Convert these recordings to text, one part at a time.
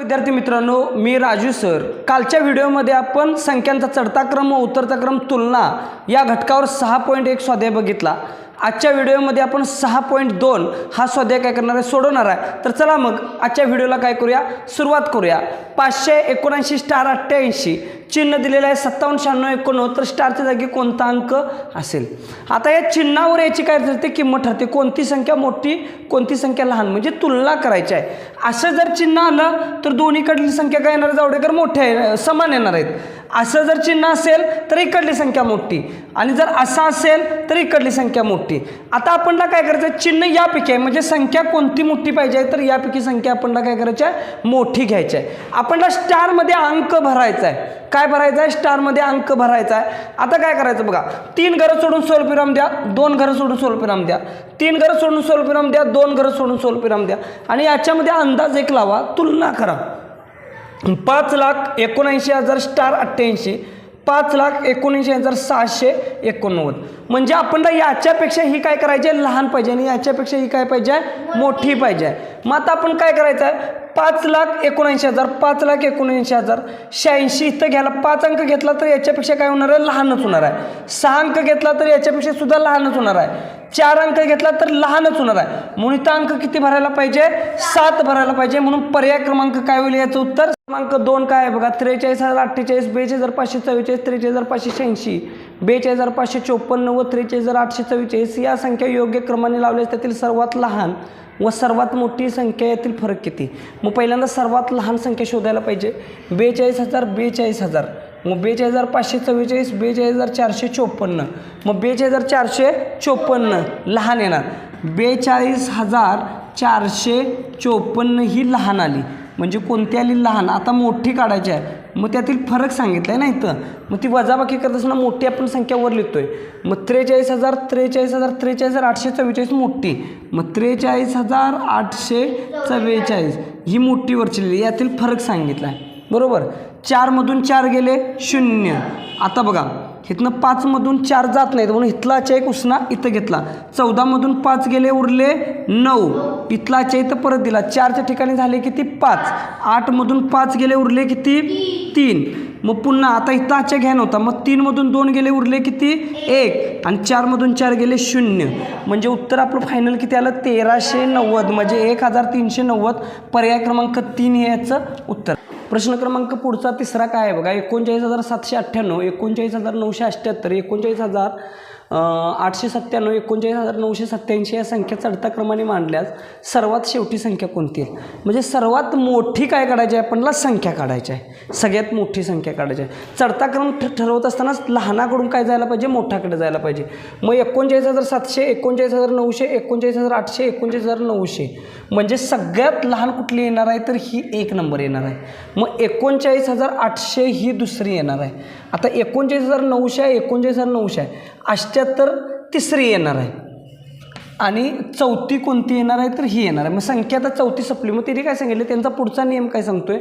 विद्यार्थी मित्रांनो मी राजू सर. कालच्या व्हिडिओमध्ये आपण संख्यांचा चढता क्रम व उतरता क्रम तुलना या घटकावर सहा पॉईंट एक स्वाध्याय बघितला. आजच्या व्हिडिओमध्ये आपण सहा पॉईंट दोन हा स्वाध्याय काय करणार आहे सोडवणार आहे. तर चला मग आजच्या व्हिडिओला काय करूया? सुरुवात करूया. पाचशे एकोणऐंशी स्टार अठ्ठ्याऐंशी. चिन्ह दिलेलं आहे सत्तावन्न शहाण्णव एकोणनव्वद. तर स्टारच्या जागी कोणता अंक असेल? आता या चिन्हावर याची काय ठरते किंमत ठरते. कोणती संख्या मोठी कोणती संख्या लहान? म्हणजे तुलना करायची आहे. असं जर चिन्ह आलं तर दोन्हीकडली संख्या काय येणार जावडेकर मोठ्या समान येणार आहेत. असं जर चिन्ह असेल तर इकडली संख्या मोठी. आणि जर असं असेल तर इकडली संख्या मोठी. आता आपणला काय करायचं आहे? चिन्ह यापैकी आहे. म्हणजे संख्या कोणती मोठी पाहिजे आहे तर यापैकी संख्या आपणला काय करायची आहे? मोठी घ्यायची आहे. आपणला स्टारमध्ये अंक भरायचा आहे. काय भरायचं आहे? स्टारमध्ये अंक भरायचा आहे. आता काय करायचं बघा. तीन घरं सोडून सोलपिराम द्या दोन घरं सोडून सोलपिराम द्या. तीन घरं सोडून सोलपिराम द्या दोन घरं सोडून सोलपिराम द्या. आणि याच्यामध्ये अंदाज एक लावा तुलना करा. पाच लाख एकोणऐंशी हजार स्टार अठ्ठ्याऐंशी पाच लाख एकोणऐंशी हजार सहाशे एकोणनव्वद. म्हणजे आपण याच्यापेक्षा ही काय करायची? आहे लहान पाहिजे. आणि याच्यापेक्षा ही काय पाहिजे? आहे मोठी पाहिजे. आहे मग आता आपण काय करायचं? आहे पाच लाख एकोणऐंशी हजार पाच लाख एकोणऐंशी हजार शहाऐंशी इथं घ्यायला पाच अंक घेतला तर याच्यापेक्षा काय होणार आहे? लहानच होणार आहे. सहा अंक घेतला तर याच्यापेक्षा सुद्धा लहानच होणार आहे. चार अंक घेतला तर लहानच होणार आहे. म्हणून इथं अंक किती भरायला पाहिजे? सात भरायला पाहिजे. म्हणून पर्याय क्रमांक काय होईल याचं उत्तर? क्रमांक दोन काय आहे बघा? त्रेचाळीस हजार अठ्ठेचाळीस बेचाळीस हजार पाचशे चव्वेचाळीस त्रेचाळीस हजार पाचशे शहाऐंशी बेचाळीस हजार पाचशे चोपन्न व त्रेचाळीस हजार आठशे चव्वेचाळीस या संख्या योग्य क्रमाने लावल्यास त्यातील सर्वात लहान व सर्वात मोठी संख्या यातील फरक किती? मग पहिल्यांदा सर्वात लहान संख्या शोधायला पाहिजे. बेचाळीस हजार बेचाळीस हजार. मग बेचाळीस हजार पाचशे चव्वेचाळीस बेचाळीस हजार चारशे चोपन्न. मग बेचाळीस हजार चारशे चोपन्न लहान येणार. बेचाळीस हजार चारशे चोपन्न ही लहान आली. म्हणजे कोणती आली लहान? आता मोठी काढायची आहे. मग त्यातील फरक सांगितला आहे ना इथं. मग ती वजाबाकी करत असताना मोठी आपण संख्या वर आहे मग त्रेचाळीस हजार त्रेचाळीस हजार त्रेचाळीस हजार आठशे चव्वेचाळीस मोठी. मग त्रेचाळीस हजार आठशे चव्वेचाळीस ही मोठी वरची लिहिली यातील फरक सांगितला आहे बरोबर चारमधून चार गेले शून्य. आता बघा. इथनं पाचमधून चार जात नाहीत. म्हणून इथलाच्या एक उसना इथं घेतला. चौदामधून पाच गेले उरले नऊ. इथलाच्या इथं परत दिला. चारच्या ठिकाणी झाले किती? पाच. आठमधून पाच गेले उरले किती? तीन. मग पुन्हा आता इथं आच्या घ्या नव्हता. मग तीनमधून दोन गेले उरले किती? एक. आणि चारमधून चार गेले शून्य. म्हणजे उत्तर आपलं फायनल किती आलं? तेराशे नव्वद. म्हणजे एक हजार तीनशे नव्वद. पर्याय क्रमांक तीन हे याचं उत्तर. प्रश्न क्रमांक पुढचा तिसरा काय आहे बघा? एकोणचाळीस हजार सातशे अठ्ठ्याण्णव एकोणचाळीस हजार नऊशे अठ्ठ्याहत्तर एकोणचाळीस हजार आठशे सत्त्याण्णव एकोणचाळीस हजार नऊशे सत्त्याऐंशी या संख्या चढता क्रमाने मांडल्यास सर्वात शेवटी संख्या कोणती? आहे म्हणजे सर्वात मोठी काय काढायची आहे? आपणला संख्या काढायची आहे. सगळ्यात मोठी संख्या काढायची आहे. चढता क्रम ठ ठरवत असतानाच लहानाकडून काय जायला पाहिजे? मोठ्याकडे जायला पाहिजे. मग एकोणचाळीस हजार सातशे एकोणचाळीस हजार नऊशे एकोणचाळीस हजार आठशे एकोणचाळीस हजार नऊशे. म्हणजे सगळ्यात लहान कुठली येणार आहे? तर ही एक नंबर येणार आहे. मग एकोणचाळीस हजार आठशे ही दुसरी येणार आहे. आता एकोणचाळीस हजार नऊशे आहे एकोणचाळीस हजार नऊशे आहे. अष्ट्याहत्तर तिसरी येणार आहे. आणि चौथी कोणती येणार आहे तर ही येणार आहे. मग संख्या आता चौथी संपली. मग तिने काय सांगितलं? त्यांचा पुढचा नियम काय सांगतोय?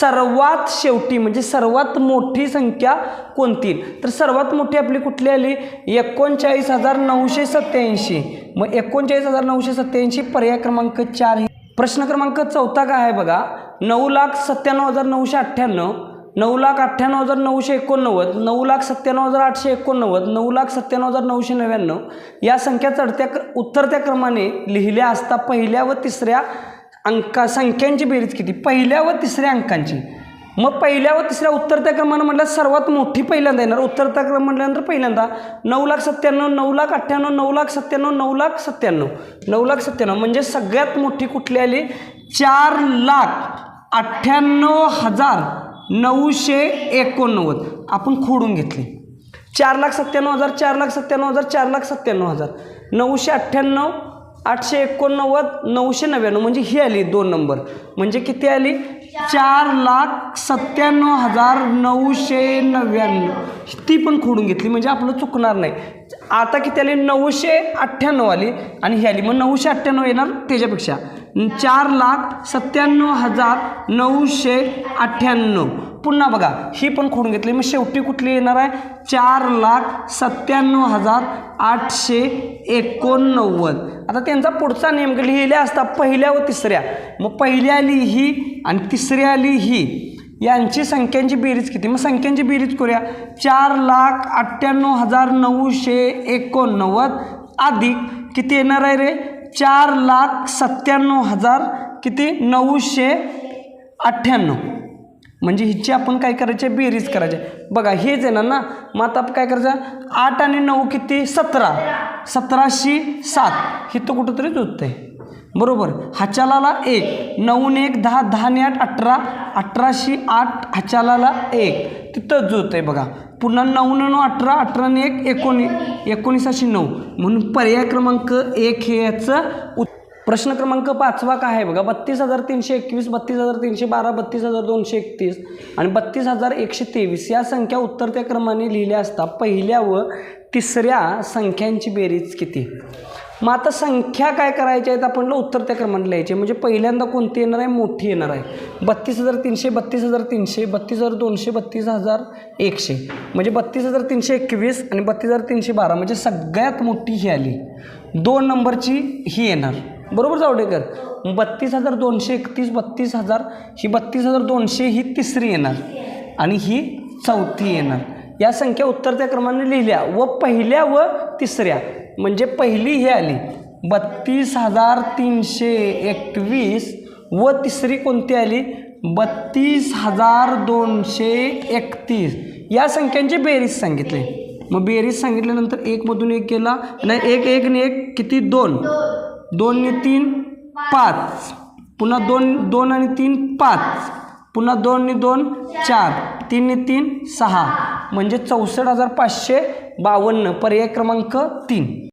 सर्वात शेवटी म्हणजे सर्वात मोठी संख्या कोणती? तर सर्वात मोठी आपली कुठली आली? एकोणचाळीस हजार नऊशे सत्त्याऐंशी. मग एकोणचाळीस हजार नऊशे सत्त्याऐंशी पर्याय क्रमांक चार प्रश्न क्रमांक चौथा काय आहे बघा? नऊ लाख सत्त्याण्णव हजार नऊशे अठ्ठ्याण्णव. नऊ लाख अठ्ठ्याण्णव हजार नऊशे एकोणनव्वद नऊ लाख सत्त्याण्णव हजार आठशे एकोणनव्वद नऊ लाख सत्त्याण्णव हजार नऊशे नव्याण्णव या संख्या चढत्या क्र उत्तरत्या क्रमाने लिहिल्या असता पहिल्या व तिसऱ्या अंका संख्यांची बेरीज किती? पहिल्या व तिसऱ्या अंकांची. मग पहिल्या व तिसऱ्या उत्तरत्या क्रमानं म्हटलं सर्वात मोठी पहिल्यांदा येणार. उत्तरत्या क्रम म्हटल्यानंतर पहिल्यांदा नऊ लाख सत्त्याण्णव नऊ लाख अठ्ठ्याण्णव नऊ लाख सत्त्याण्णव नऊ लाख सत्त्याण्णव. नऊ लाख सत्त्याण्णव म्हणजे सगळ्यात मोठी कुठली आली? चार लाख अठ्ठ्याण्णव हजार नऊशे एकोणनव्वद. आपण खोडून घेतली. चार लाख सत्त्याण्णव हजार चार लाख सत्त्याण्णव हजार चार लाख सत्त्याण्णव हजार. नऊशे अठ्ठ्याण्णव आठशे एकोणनव्वद नऊशे नव्याण्णव. म्हणजे ही आली दोन नंबर. म्हणजे किती आली? चार लाख सत्त्याण्णव हजार नऊशे नव्याण्णव. ती पण खोडून घेतली. म्हणजे आपलं चुकणार नाही. आता किती आली? नऊशे अठ्ठ्याण्णव आली. आणि ही आली. मग नऊशे अठ्ठ्याण्णव येणार त्याच्यापेक्षा. चार लाख सत्त्याण्णव हजार नऊशे अठ्ठ्याण्णव. पुन्हा बघा ही पण खोडून घेतली. मग शेवटी कुठली येणार आहे? चार लाख सत्त्याण्णव हजार आठशे एकोणनव्वद. आता त्यांचा पुढचा नेमकं लिहिल्या असता पहिल्या व तिसऱ्या. मग पहिली आली ही आणि तिसरी आली ही. यांची संख्यांची बेरीज किती? मग संख्यांची बेरीज करूया. चार लाख अठ्ठ्याण्णव हजार नऊशे एकोणनव्वद अधिक किती येणार आहे रे? चार लाख सत्त्याण्णव हजार किती? नऊशे अठ्ठ्याण्णव. म्हणजे हिची आपण काय करायचे? बेरीज करायचे. बघा हेच येणार ना मग आता आपण काय करायचं? आठ आणि नऊ किती? सतरा. सतराशे सात. हे तर कुठंतरी आहे. बरोबर. हचालाला एक. नऊने एक दहा दहाने आठ अठरा. अठराशे आठ हाचालाला एक. तिथं आहे बघा. पुन्हा नऊ नऊ अठरा अठराने एक एकोणी एकोणीसाशे नऊ. म्हणून पर्याय क्रमांक एक हे याचं उत प्रश्न क्रमांक पाचवा काय आहे बघा. बत्तीस हजार तीनशे एकवीस बत्तीस हजार तीनशे बारा बत्तीस हजार दोनशे एकतीस आणि बत्तीस हजार एकशे तेवीस या संख्या उत्तरत्या क्रमाने लिहिल्या असता पहिल्या व तिसऱ्या संख्यांची बेरीज किती? मग आता संख्या काय करायच्या आहेत आपण उत्तरत्या क्रमांक लिहायचे म्हणजे पहिल्यांदा कोणती येणार आहे? मोठी येणार आहे. बत्तीस हजार तीनशे बत्तीस हजार तीनशे बत्तीस हजार दोनशे बत्तीस हजार एकशे. म्हणजे बत्तीस हजार तीनशे एकवीस आणि बत्तीस हजार तीनशे बारा. म्हणजे सगळ्यात मोठी ही आली. दोन नंबरची ही येणार. बरोबर जावडेकर? बत्तीस हजार दोनशे एकतीस बत्तीस हजार ही बत्तीस हजार दोनशे ही तिसरी येणार. आणि ही चौथी येणार. या संख्या उत्तरत्या क्रमाने लिहिल्या व पहिल्या व तिसऱ्या. म्हणजे पहिली ही आली. बत्तीस हजार तीनशे एकवीस व तिसरी कोणती आली? बत्तीस हजार दोनशे एकतीस. या संख्यांची बेरीज सांगितले. मग बेरीज सांगितल्यानंतर एकमधून एक केला. नाही एक एकने एक किती? दोन. दोनने तीन पाच. पुन्हा दोन दोन आणि तीन पाच. पुन्हा दोनने दोन चार. तीनने तीन सहा. म्हणजे चौसष्ट हजार पाचशे बावन्न. पर्याय क्रमांक तीन.